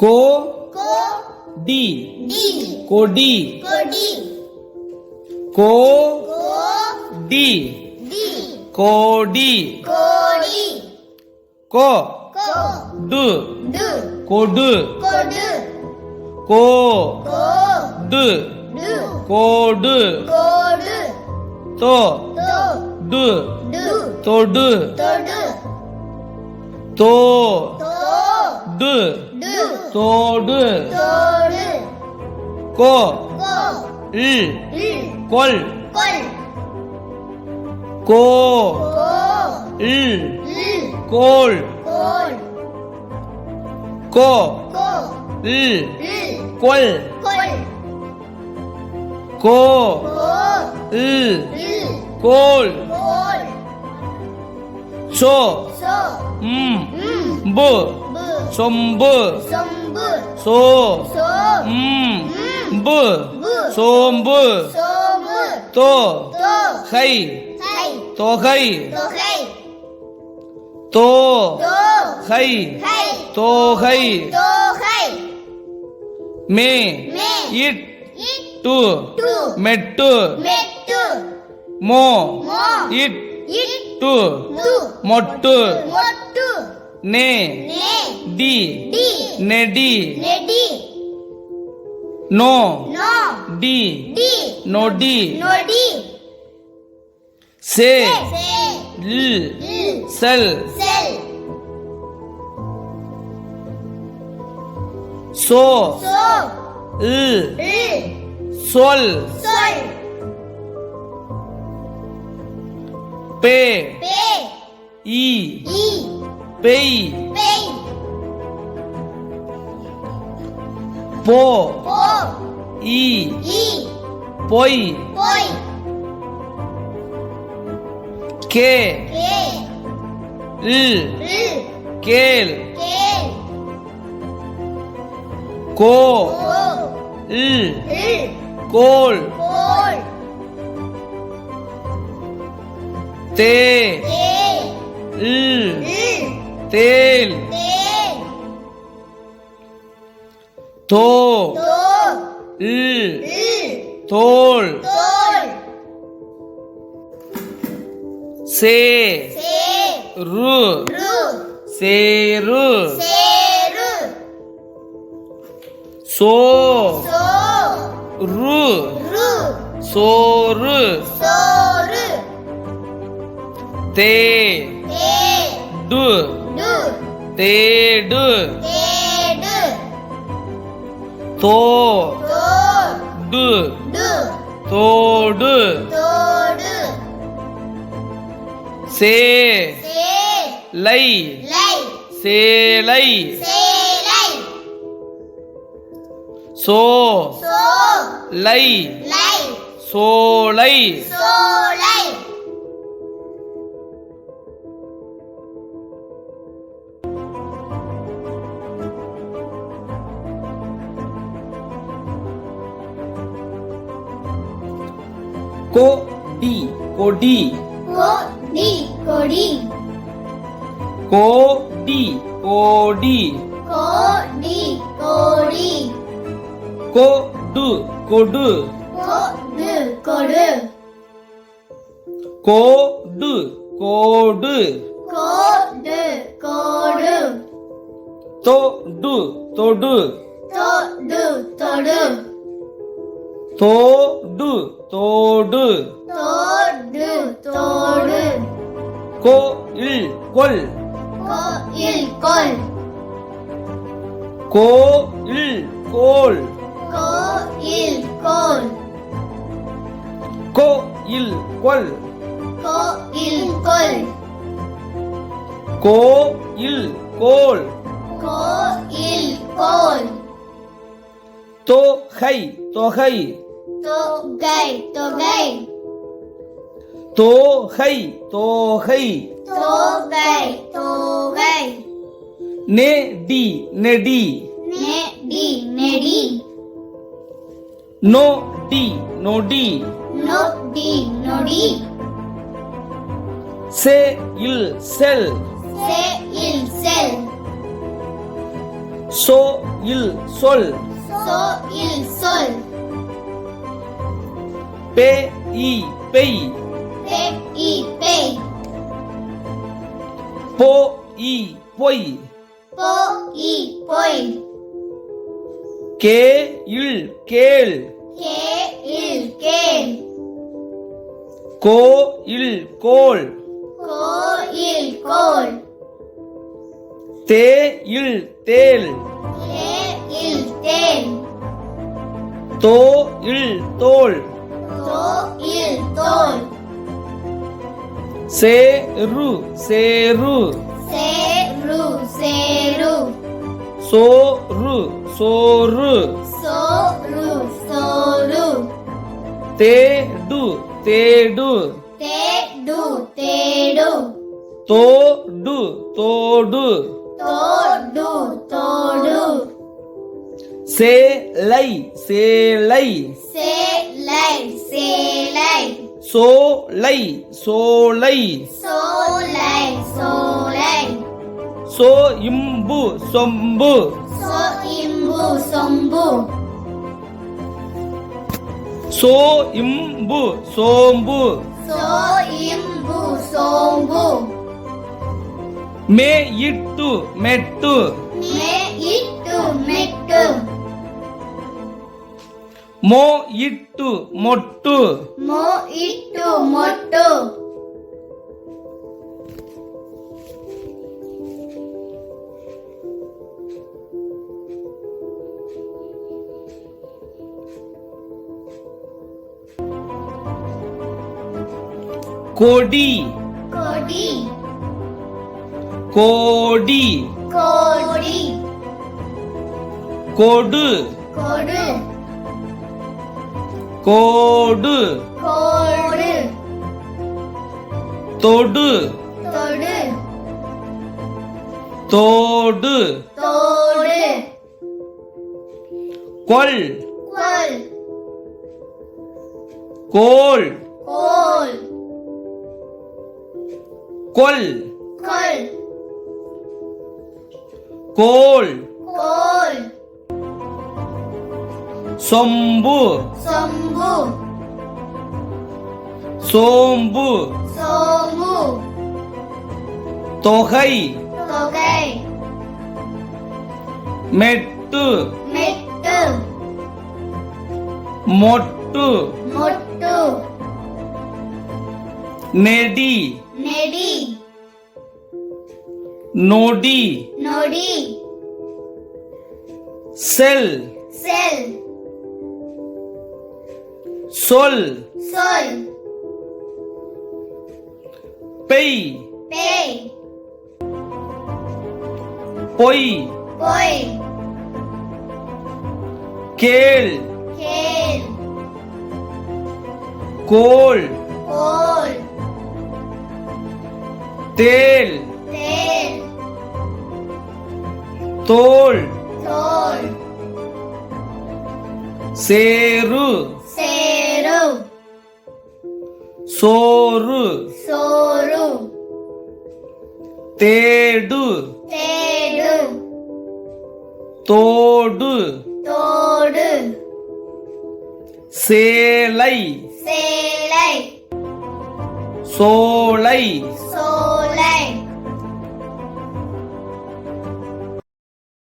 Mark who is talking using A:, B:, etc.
A: கோ D. கொடி
B: கொடி
A: கோ D. கோடி
B: கோடி
A: கோ டு. கொடு கோ டு. கோடு
B: கோடு
A: தோ. டு. தொடு
B: தொடு
A: தோ டு. தோடு. கோ. இல் கொல். கோ. இல் கோல். கோ. இல் கொல். கோ. இல் கோல். சோ. ம். பு. சொம்பு. சோ ம் பு சோம்பு. தோ கை தொகை. தோ கை தோகை. மே. இட். டு. மெட்டு. மோ. இட். டு. மொட்டு. நே. டி
B: டி
A: நெடி
B: நெடி
A: நோ
B: நோ
A: டி
B: டி
A: நொடி
B: நொடி
A: சே
B: சே
A: ல்
B: இல்
A: செல்
B: செல்
A: சோ
B: சோ
A: இல்
B: இல்
A: சொல்
B: சொல்
A: பே
B: பே
A: இ
B: இ
A: பெய் போ. இ பொய். கே. இல் கேல் கோ. இல் கோல். தே. இல் தேல் தோ இல் தோல் சே ரு சேரு சோ ரு சோறு தே டு தேடு தோ டு. தோடு.
B: தோடு.
A: சே. லை. சேலை. சோ.
B: சோ.
A: லை.
B: லை.
A: சோலை. கோ டி கொடி
B: கொடி கொடி
A: கோடி கோடி
B: கோடி கோடி
A: கொடு கொடு
B: கொடு கொடு
A: கோடு கோடு
B: கோடு கோடு
A: தொடு. தொடு
B: தொடு தொடு.
A: தோடு தோடு.
B: தோடு தோடு.
A: கோயில் கொல்.
B: கோயில் கொல்.
A: கோயில் கோல்.
B: கோயில் கோல்.
A: கோயில் கொல்.
B: கோயில் கொல்.
A: கோயில் கோல்.
B: கோயில் கோல்.
A: தொகை தொகை.
B: தொகை தொகை
A: தோகை தோகை
B: தொகை தொகை
A: நெடி நெடி
B: நெடி நெடி
A: நொடி நொடி
B: நொடி நொடி
A: செல் செல்
B: செயில் செல்
A: சோ இல் சொல்
B: சோ இல் சொல்
A: பே இ பெய்
B: இ பேய்
A: போ இ பொய்
B: போ இ பொய்
A: கே இல் கேள்
B: கே இல் கேள்
A: கோ இல் கோல்
B: கோ இல் கோல்
A: தே இல் தேல் தோ இல் தோல்
B: தோ இல் தோல்
A: சேரு சேரு
B: சேரு சேரு
A: சோறு சோறு
B: சோரு சோரு
A: தேடு தேடு
B: தேடு தேடு
A: தோடு தோடு
B: தோடு தோடு
A: சேலை சேலை
B: சேலை சேலை
A: சோலை சோலை.
B: சோலை சோலை.
A: சோ இம்பு சொம்பு.
B: சோ இம்பு சொம்பு.
A: சோ இம்பு சோம்பு.
B: சோ இம்பு சோம்பு.
A: மே இட்டு மெட்டு.
B: மே இட்டு மெட்டு.
A: மோ இட்டு மொட்டு.
B: மோ இட்டு மொட்டு.
A: கொடி.
B: கொடி.
A: கோடி.
B: கோடி.
A: கொடு.
B: கொடு.
A: கோடு.
B: கோடு.
A: தொடு.
B: தொடு.
A: தோடு.
B: தோடு.
A: கொல் கொல்
B: கோல்
A: கோல்
B: கொல்
A: கொல்
B: கோல்
A: கோல்
B: Sombu.
A: Sombu.
B: Sombu.
A: Sombu.
B: ತೊಗೈ
A: ತೊಗೈ
B: Mettu.
A: Mettu.
B: Mottu.
A: Mottu.
B: Nedi.
A: Nedi.
B: Nodi.
A: Nodi.
B: Sell.
A: Sell.
B: Sol.
A: Sol.
B: Pei.
A: Pei.
B: Poi.
A: Poi.
B: Kel.
A: Kel.
B: Col.
A: Col.
B: Tel.
A: Tel.
B: Tol.
A: Tol.
B: Seru.
A: சோறு
B: சோறு.
A: தேடு
B: தேடு.
A: தோடு
B: தோடு.
A: சேலை
B: சேலை.
A: சோலை
B: சோலை.